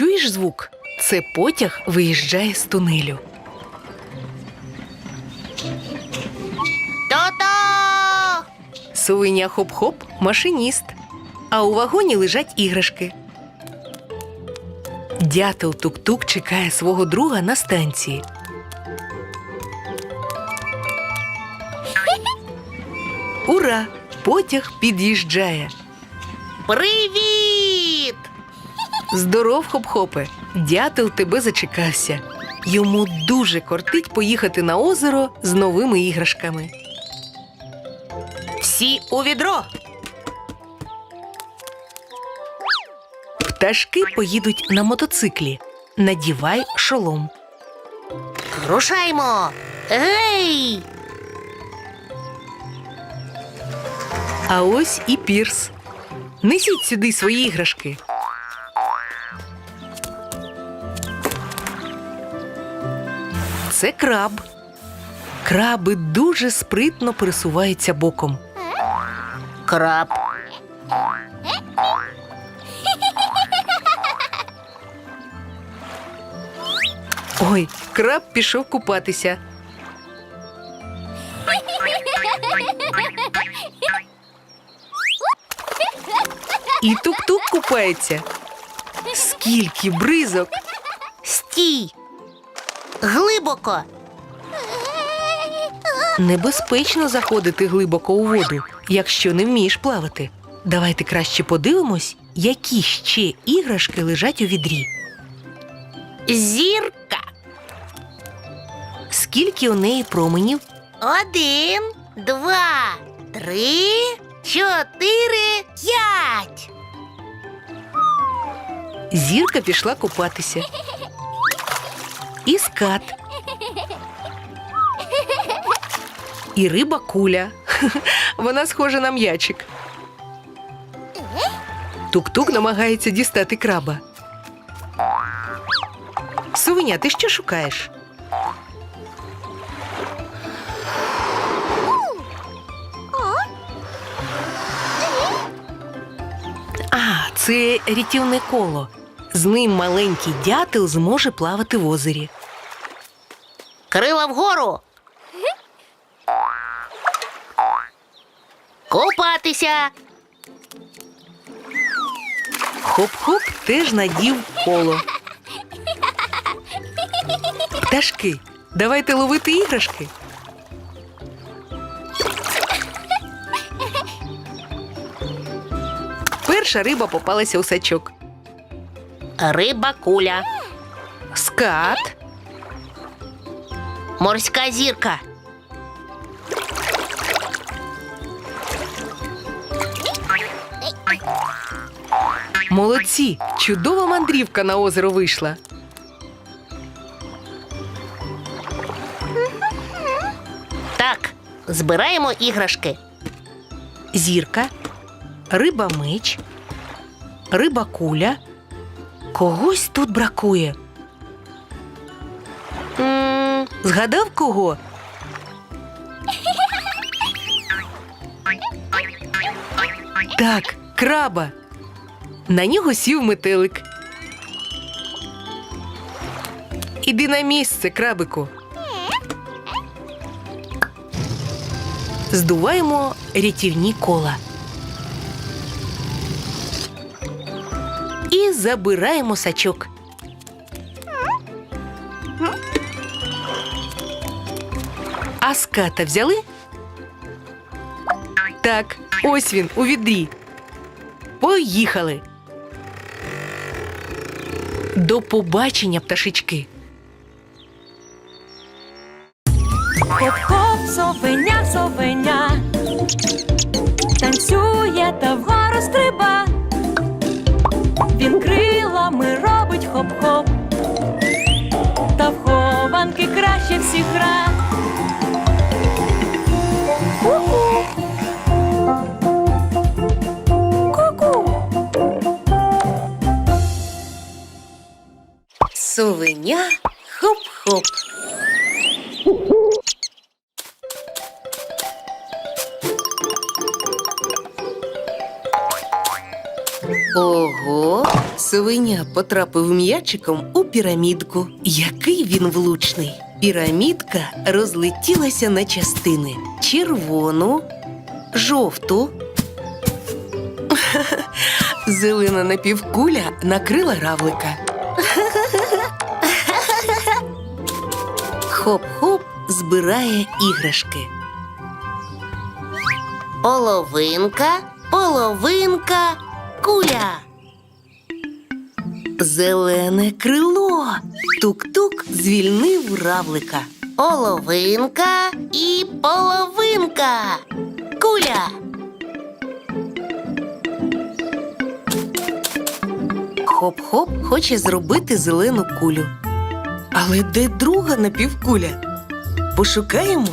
Чуєш звук? Це потяг виїжджає з тунелю. То-то! Совеня хоп-хоп машиніст. А у вагоні лежать іграшки. Дятел тук-тук чекає свого друга на станції. Ура! Потяг під'їжджає. Привіт! Здоров, хоп-хопе! Дятел тебе зачекався. Йому дуже кортить поїхати на озеро з новими іграшками. Всі у відро. Пташки поїдуть на мотоциклі. Надівай шолом. Рушаймо. Гей! А ось і пірс. Несіть сюди свої іграшки. Це краб. Краби дуже спритно пересуваються боком. Краб. Ой, краб пішов купатися. І тук-тук купається. Скільки бризок! Стій. Глибоко. Небезпечно заходити глибоко у воду, якщо не вмієш плавати. Давайте краще подивимось, які ще іграшки лежать у відрі. Зірка. Скільки у неї променів? Один, два, три, чотири, п'ять. Зірка пішла купатися. І скат. І риба куля. Вона схожа на м'ячик. Тук-тук намагається дістати краба. Совеня, ти що шукаєш? А, це рятівне коло. З ним маленький дятел зможе плавати в озері. Крила вгору. Купатися. Хоп-хоп теж надів коло. Пташки, давайте ловити іграшки. Перша риба попалася у сачок. Риба куля. Скат, Морська зірка. молодці! Чудова мандрівка на озеро вийшла. Так, збираємо іграшки. Зірка, риба меч, риба куля. Когось тут бракує. Згадав кого? Так, краба. На нього сів метелик. Іди на місце, крабику. Здуваємо рятівні кола. І забираємо сачок. А ската взяли? Так, ось він у відрі. Поїхали. До побачення пташечки. Хоп-хоп, совеня, совеня Танцює та вгору стриба. Він крилами робить хоп-хоп. Та в хованки краще всіх грає. Совеня хоп-хоп. Ого, совеня потрапив м'ячиком у пірамідку. Який він влучний. Пірамідка розлетілася на частини: червону, жовту. Зелена напівкуля накрила равлика. Хоп-хоп збирає іграшки. Половинка, половинка, куля. Зелене крило. Тук-тук звільнив равлика. Половинка і половинка. Куля. Хоп-хоп хоче зробити зелену кулю. Але де друга напівкуля? Пошукаємо.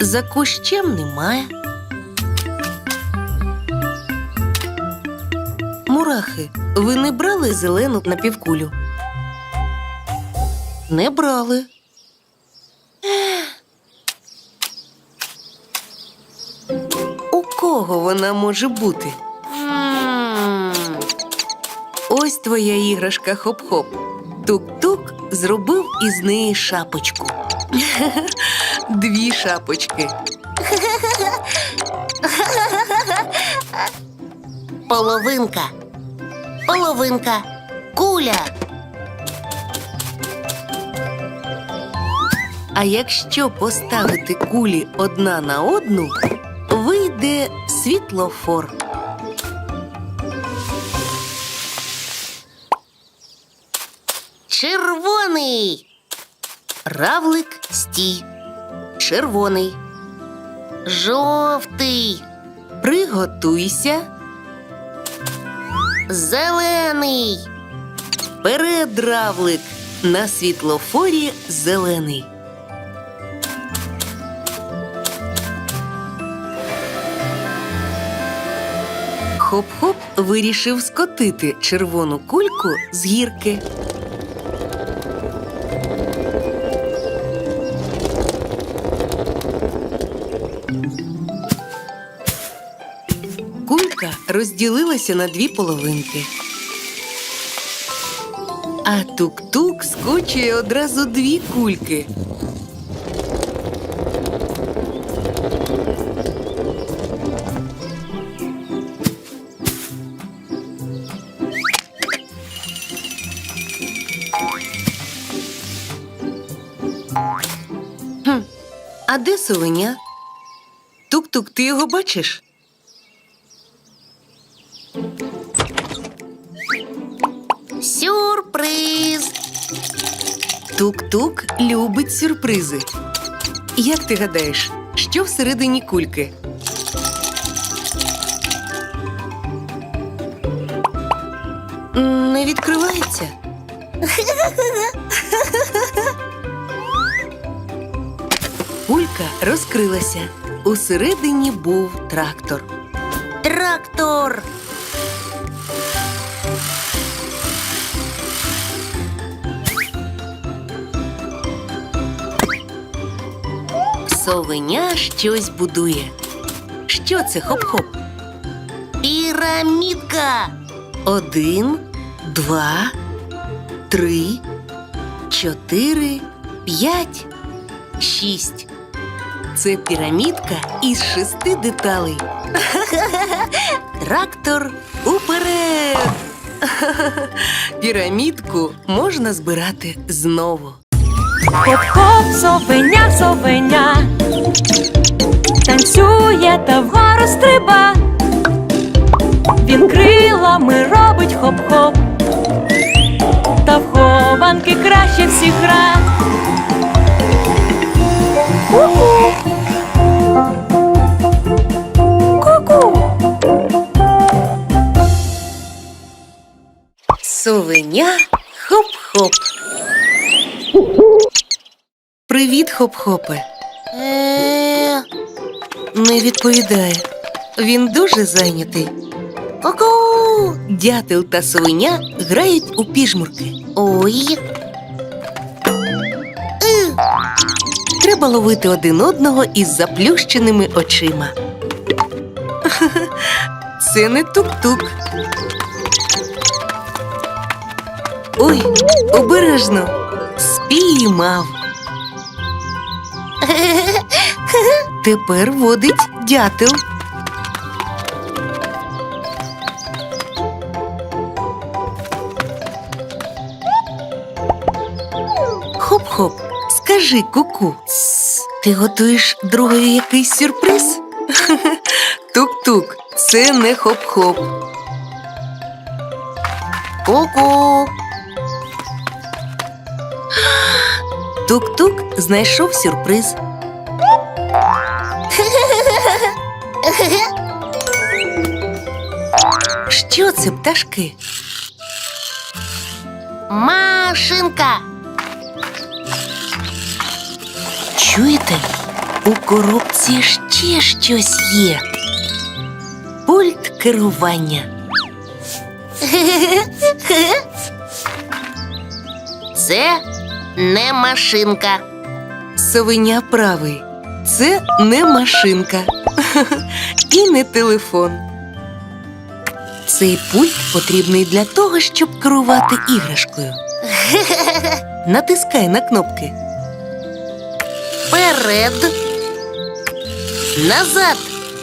За кущем немає. Мурахи, ви не брали зелену напівкулю? Не брали. У кого вона може бути? Ось твоя іграшка хоп-хоп. Тук-тук зробив із неї шапочку. Дві шапочки. Половинка. Половинка. Куля. А якщо поставити кулі одна на одну, вийде світлофор. Червоний. Равлик стій. Червоний. Жовтий. Приготуйся. Зелений. Вперед, равлик. На світлофорі зелений. Хоп-хоп вирішив скотити червону кульку з гірки. Розділилася на дві половинки. А тук-тук скочує одразу дві кульки. А де совеня? Тук-тук, ти його бачиш? Тук-тук любить сюрпризи. Як ти гадаєш, що всередині кульки? Не відкривається. Кулька розкрилася. Усередині був трактор. Трактор. Совеня щось будує. Що це хоп-хоп? Пірамідка. Один, два, три, чотири, п'ять, шість. Це пірамідка із шести деталей. Трактор уперед! Пірамідку можна збирати знову. Хоп-хоп, совеня, совеня. Танцює та вгору стриба. Він крилами робить хоп-хоп. Та в хованки краще всіх гра. Совеня хоп-хоп. Привіт, хоп-хопе. Е, Не відповідає. Він дуже зайнятий. Ку-ку! Дятел та свиня грають у піжмурки. Ой. Е, Треба ловити один одного із заплющеними очима. Це не тук-тук. Ой, обережно. Спіймав. Тепер водить дятел. Хоп-хоп, скажи куку. Тс, Ти готуєш другові якийсь сюрприз? Тук-тук, це не хоп-хоп. Ку-ку! Тук-тук знайшов сюрприз. Що це пташки? Машинка! Чуєте? У коробці ще щось є. Пульт керування. Це не машинка. Совеня правий. Це не машинка і не телефон. Цей пульт потрібний для того, щоб керувати іграшкою. Натискай на кнопки. Вперед. Назад.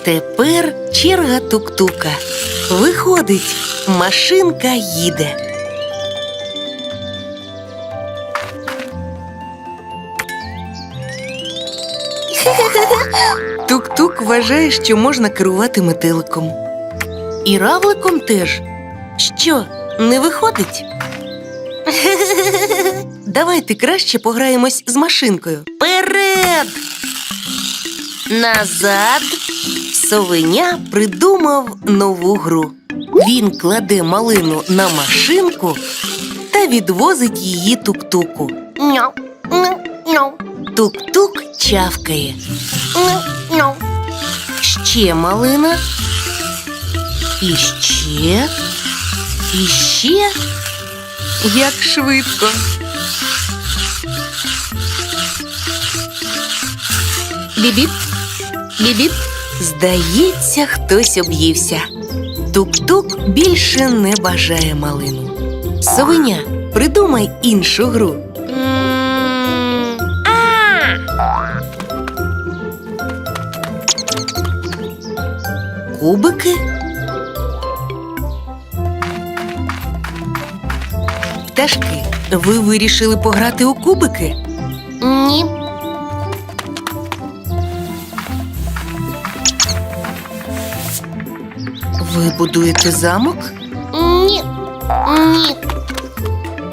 Тепер черга тук-тука. Виходить, машинка їде. Вважає, що можна керувати метеликом. І равликом теж. Що, не виходить? Давайте краще пограємось з машинкою. Вперед. Назад. Совеня придумав нову гру. Він кладе малину на машинку та відвозить її тук-туку. Тук-тук чавкає. Ще малина. І ще. І ще. Як швидко. Бібіп. Бібіп. Здається, хтось об'ївся. Тук-тук більше не бажає малину. Совеня, придумай іншу гру. Кубики. Пташки, ви вирішили пограти у кубики? Ні. Ви будуєте замок? Ні. Ні.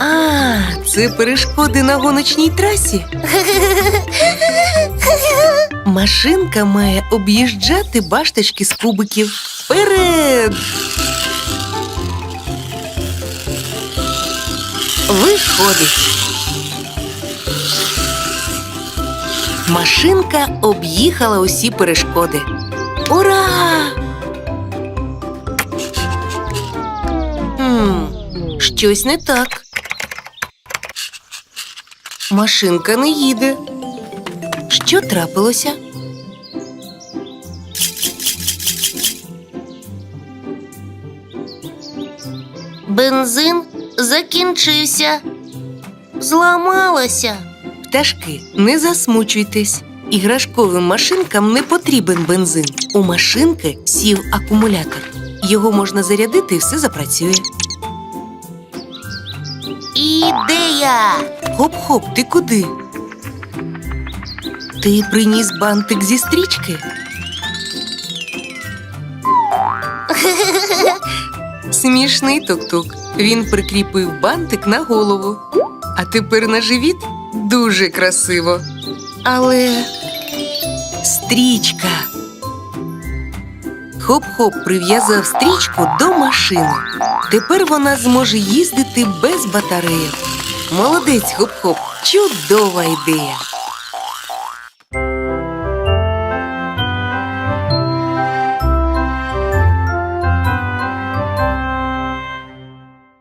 А, це перешкоди на гоночній трасі. Машинка має об'їжджати башточки з кубиків. Вперед! Виходить. Машинка об'їхала усі перешкоди. Ура! Хм, щось не так. Машинка не їде. Що трапилося? Бензин закінчився. Зламалося. Пташки, не засмучуйтесь. Іграшковим машинкам не потрібен бензин. У машинки сів акумулятор. Його можна зарядити і все запрацює. Ідея. Хоп-хоп, ти куди? Ти приніс бантик зі стрічки? Смішний тук-тук. Він прикріпив бантик на голову. А тепер на живіт дуже красиво. Але стрічка. Хоп-хоп прив'язав стрічку до машини. Тепер вона зможе їздити без батареїв. Молодець, хоп-хоп, чудова ідея.